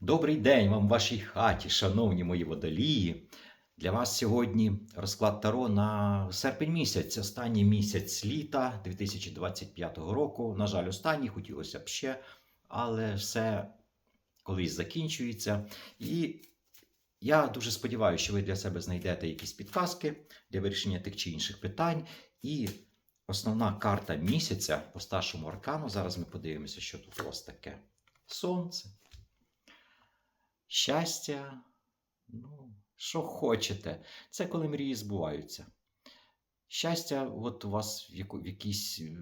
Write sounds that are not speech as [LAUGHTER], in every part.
Добрий день вам в вашій хаті, шановні мої водолії. Для вас сьогодні розклад Таро на серпень місяць, останній місяць літа 2025 року. На жаль, останній хотілося б ще, але все колись закінчується. І я дуже сподіваюся, що ви для себе знайдете якісь підказки для вирішення тих чи інших питань. І основна карта місяця по старшому аркану. Зараз ми подивимося, що тут у вас таке. Сонце. Щастя, ну, що хочете. Це коли мрії збуваються. Щастя, от у вас в, якійсь е,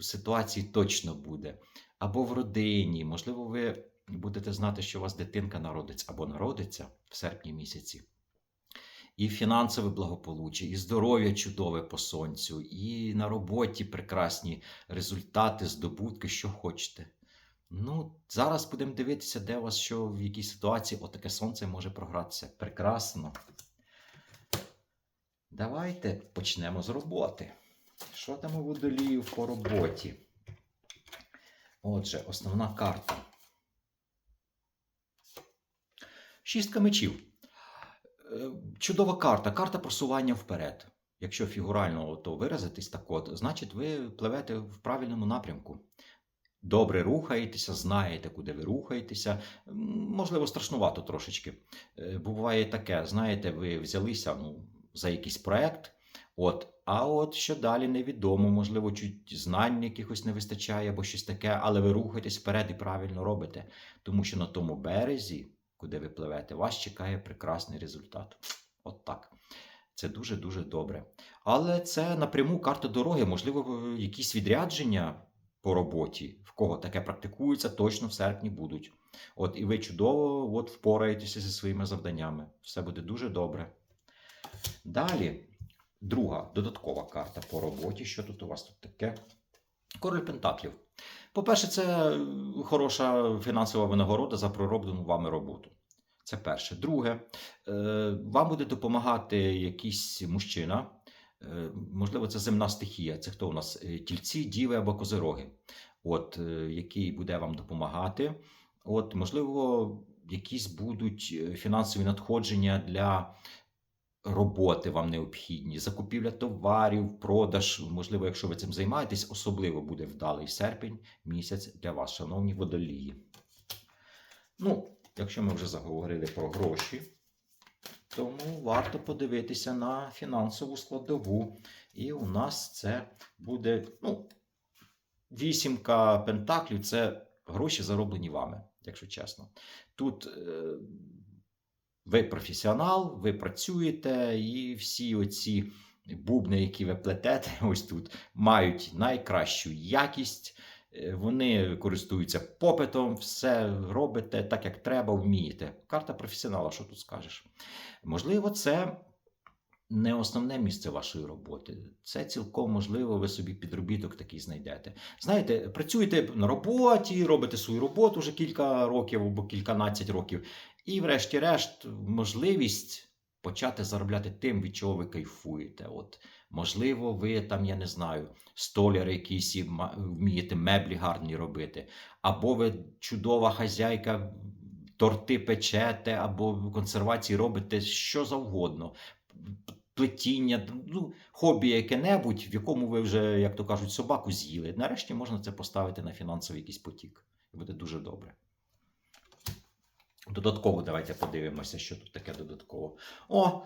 ситуації точно буде. Або в родині. Можливо, ви будете знати, що у вас дитинка народиться або народиться в серпні місяці. І фінансове благополуччя, і здоров'я чудове по сонцю, і на роботі прекрасні результати, здобутки, що хочете. Ну, зараз будемо дивитися, де у вас що, в якій ситуації отаке сонце може програтися. Прекрасно. Давайте почнемо з роботи. Що там у водолію по роботі? Отже, основна карта. Шістка мечів. Е, Чудова карта, карта просування вперед. Якщо фігурально то виразитись так от, значить ви пливете в правильному напрямку. Добре рухаєтеся, знаєте, куди ви рухаєтеся. Можливо, страшнувато трошечки. Е, Буває таке, знаєте, ви взялися ну, за якийсь проект, от, а от що далі невідомо, можливо, чуть знань якихось не вистачає або щось таке, але ви рухаєтесь вперед і правильно робите. Тому що на тому березі, куди ви пливете, вас чекає прекрасний результат. От так. Це дуже-дуже добре. Але це напряму карта дороги, можливо, якісь відрядження по роботі, в кого таке практикується, точно в серпні будуть. От і ви чудово от, впораєтеся зі своїми завданнями. Все буде дуже добре. Далі, друга додаткова карта по роботі. Що тут у вас тут таке? Король Пентаклів. По-перше, це е, хороша фінансова винагорода за пророблену вами роботу. Це перше. Друге, е, вам буде допомагати якийсь мужчина. Е, Можливо, це земна стихія. Це хто у нас? Е, Тільці, діви або козироги, от, е, який буде вам допомагати. От, можливо, якісь будуть фінансові надходження для роботи вам необхідні, закупівля товарів, продаж. Можливо, якщо ви цим займаєтесь, особливо буде вдалий серпень місяць для вас, шановні водолії. Ну, якщо ми вже заговорили про гроші, тому варто подивитися на фінансову складову. І у нас це буде ну, вісімка пентаклів це гроші зароблені вами, якщо чесно. Тут е, ви професіонал, ви працюєте, і всі оці бубни, які ви плетете, [LAUGHS] ось тут, мають найкращу якість. Е, Вони користуються попитом, все робите так, як треба, вмієте. Карта професіонала, що тут скажеш? Можливо, це не основне місце вашої роботи. Це цілком можливо, ви собі підробіток такий знайдете. Знаєте, працюєте на роботі, робите свою роботу вже кілька років або кільканадцять років, і, врешті-решт, можливість почати заробляти тим, від чого ви кайфуєте. От, можливо, ви там, я не знаю, столяр якийсь вмієте меблі гарні робити, або ви чудова хазяйка, торти печете, або консервації робите що завгодно. Плетіння, ну, хобі яке-небудь, в якому ви вже, як то кажуть, собаку з'їли. Нарешті можна це поставити на фінансовий якийсь потік. І буде дуже добре. Додатково давайте подивимося, що тут таке додатково. О,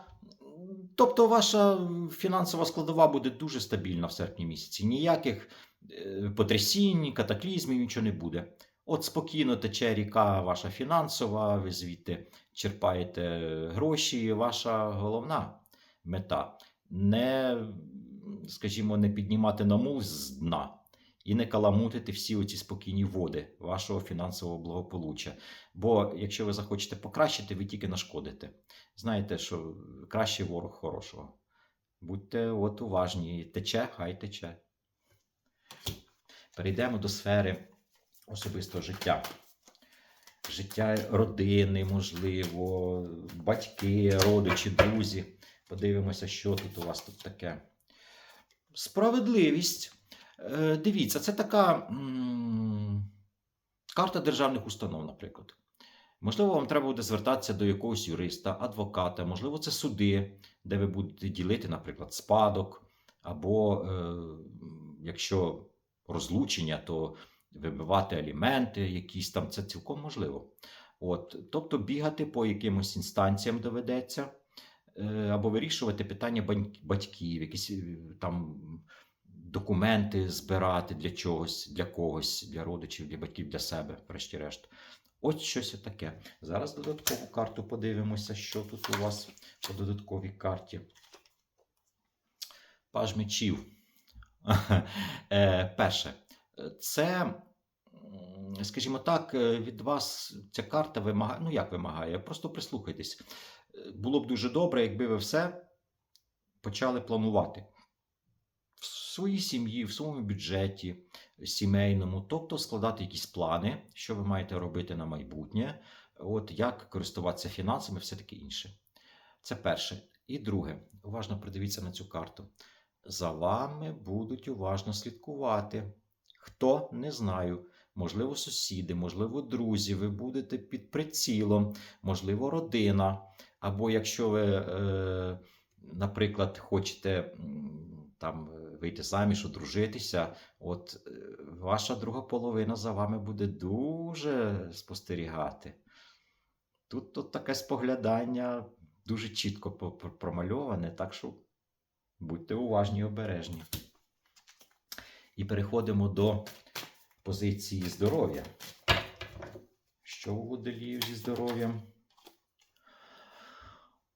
тобто ваша фінансова складова буде дуже стабільна в серпні місяці. Ніяких е, потрясінь, катаклізмів, нічого не буде. От спокійно тече ріка ваша фінансова, ви звідти черпаєте гроші. Ваша головна мета не, скажімо, не піднімати на мул з дна і не каламутити всі оці спокійні води вашого фінансового благополуччя. Бо якщо ви захочете покращити, ви тільки нашкодите. Знаєте, що краще ворог хорошого. Будьте от уважні, тече, хай тече. Перейдемо до сфери особистого життя. Життя родини, можливо, батьки, родичі, друзі. Подивимося, що тут у вас тут таке. Справедливість. Е, Дивіться, це така карта державних установ, наприклад. Можливо, вам треба буде звертатися до якогось юриста, адвоката, можливо, це суди, де ви будете ділити, наприклад, спадок, або е, якщо розлучення, то вибивати аліменти, якісь там, це цілком можливо. От, тобто бігати по якимось інстанціям доведеться, е, або вирішувати питання батьків, якісь там документи збирати для чогось, для когось, для родичів, для батьків, для себе, врешті-решт. Ось щось таке. Зараз додаткову карту подивимося, що тут у вас по додатковій карті. Паж мечів. [LAUGHS] Е, Перше, це, скажімо так, е, від вас ця карта вимагає. Ну, як вимагає? Просто прислухайтесь. Е, Було б дуже добре, якби ви все почали планувати своїй сім'ї, в своєму бюджеті сімейному, тобто складати якісь плани, що ви маєте робити на майбутнє, от як користуватися фінансами, все таке інше. Це перше. І друге, уважно придивіться на цю карту. За вами будуть уважно слідкувати. Хто не знаю, можливо, сусіди, можливо, друзі, ви будете під прицілом, можливо, родина. Або якщо ви, е, наприклад, хочете там е, вийти заміж, одружитися, от е, ваша друга половина за вами буде дуже спостерігати. Тут, тут таке споглядання дуже чітко промальоване, так що будьте уважні і обережні. І переходимо до позиції здоров'я. Що у водолію зі здоров'ям?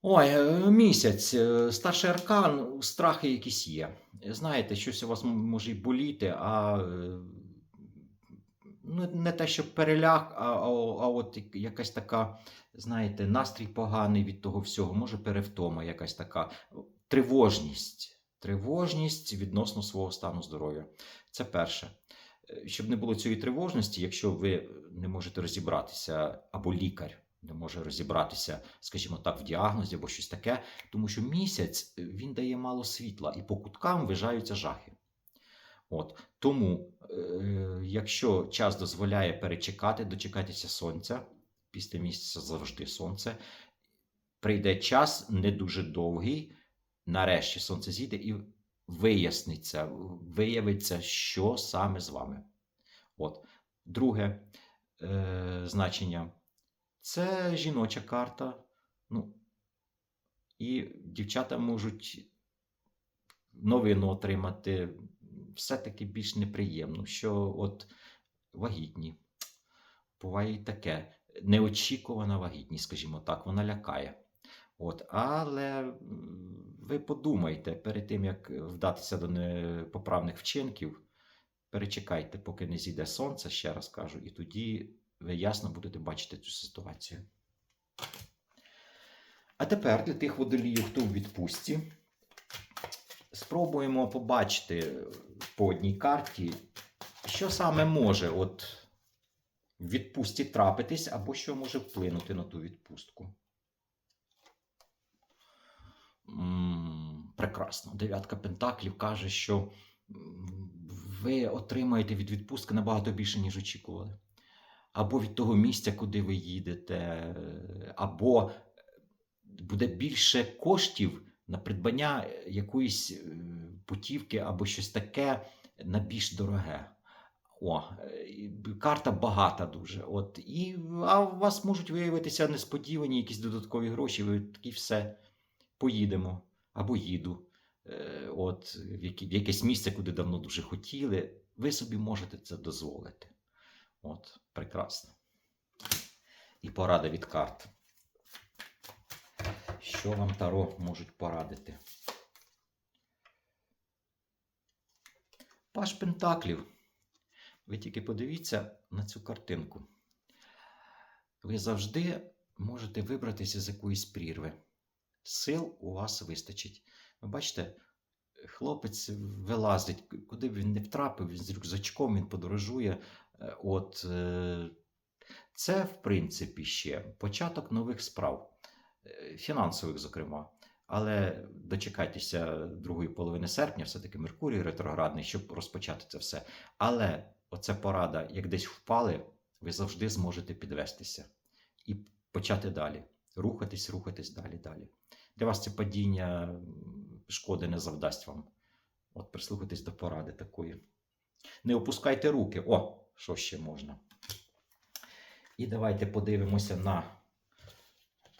Ой, е, місяць, е, старший аркан, страхи якісь є. Знаєте, щось у вас може й боліти, а е, ну, не те, що переляг, а, а, а от якась така, знаєте, настрій поганий від того всього, може перевтома, якась така тривожність. Тривожність відносно свого стану здоров'я. Це перше. Щоб не було цієї тривожності, якщо ви не можете розібратися, або лікар не може розібратися, скажімо так, в діагнозі або щось таке, тому що місяць е, він дає мало світла, і по куткам вижаються жахи. От тому, е, якщо час дозволяє перечекати, дочекатися сонця, після місяця завжди сонце, прийде час не дуже довгий, нарешті сонце зійде і виясниться, виявиться, що саме з вами. От. Друге е, значення це жіноча карта. Ну, і дівчата можуть новину отримати все-таки більш неприємно, що от вагітні. Буває і таке. Неочікувана вагітність, скажімо так, вона лякає. От, але ви подумайте перед тим, як вдатися до непоправних вчинків, перечекайте, поки не зійде сонце, ще раз кажу, і тоді ви ясно будете бачити цю ситуацію. А тепер для тих водоліїв, хто у відпустці, спробуємо побачити по одній карті, що саме може от в відпустці трапитись, або що може вплинути на ту відпустку. Прекрасно. Дев'ятка Пентаклів каже, що ви отримаєте від відпустки набагато більше, ніж очікували. Або від того місця, куди ви їдете, або буде більше коштів на придбання якоїсь е, путівки або щось таке на більш дороге. О, карта багата дуже. От, і, а у вас можуть виявитися несподівані якісь додаткові гроші. Ви такі все поїдемо або їду. Е, От, в якесь місце, куди давно дуже хотіли. Ви собі можете це дозволити. От, прекрасно. І порада від карт. Що вам Таро можуть порадити? Паш Пентаклів. Ви тільки подивіться на цю картинку. Ви завжди можете вибратися з якоїсь прірви. Сил у вас вистачить. Ви бачите, хлопець вилазить, куди б він не втрапив, він з рюкзачком він подорожує. Е, От е, це, в принципі, ще початок нових справ, е, фінансових, зокрема. Але дочекайтеся другої половини серпня, все-таки Меркурій ретроградний, щоб розпочати це все. Але оця порада, як десь впали, ви завжди зможете підвестися. і почати далі. Рухатись, рухатись далі, далі. Для вас це падіння шкоди не завдасть вам. От прислухайтесь до поради такої. Не опускайте руки. О, що ще можна. І давайте подивимося на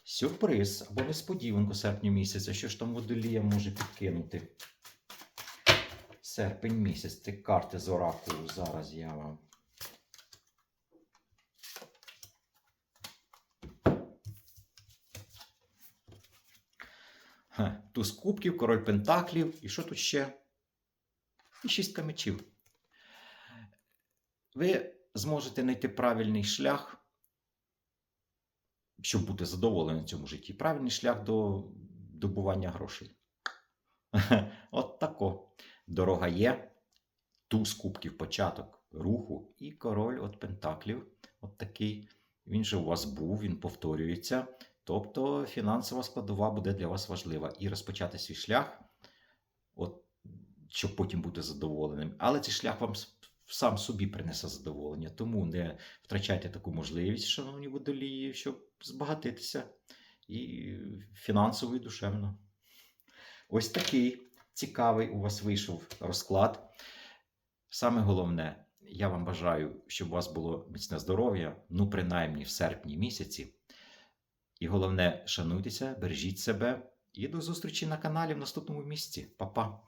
сюрприз або несподіванку серпня місяця. Що ж там водолія може підкинути? Серпень місяць. Три карти з оракулу. Зараз я вам. Туз кубків, король пентаклів. І що тут ще? І шістка мечів. Ви зможете знайти правильний шлях, щоб бути задоволеним в цьому житті. Правильний шлях до добування грошей. [LAUGHS] От тако. Дорога є. Туз кубків початок руху і король от пентаклів. От такий. Він же у вас був, він повторюється. Тобто фінансова складова буде для вас важлива. І розпочати свій шлях, от, щоб потім бути задоволеним. Але цей шлях вам сам собі принесе задоволення. Тому не втрачайте таку можливість, шановні водолії, щоб збагатитися і фінансово, і душевно. Ось такий цікавий у вас вийшов розклад. Саме головне, я вам бажаю, щоб у вас було міцне здоров'я, ну, принаймні в серпні місяці. І головне, шануйтеся, бережіть себе і до зустрічі на каналі в наступному місці. Па-па!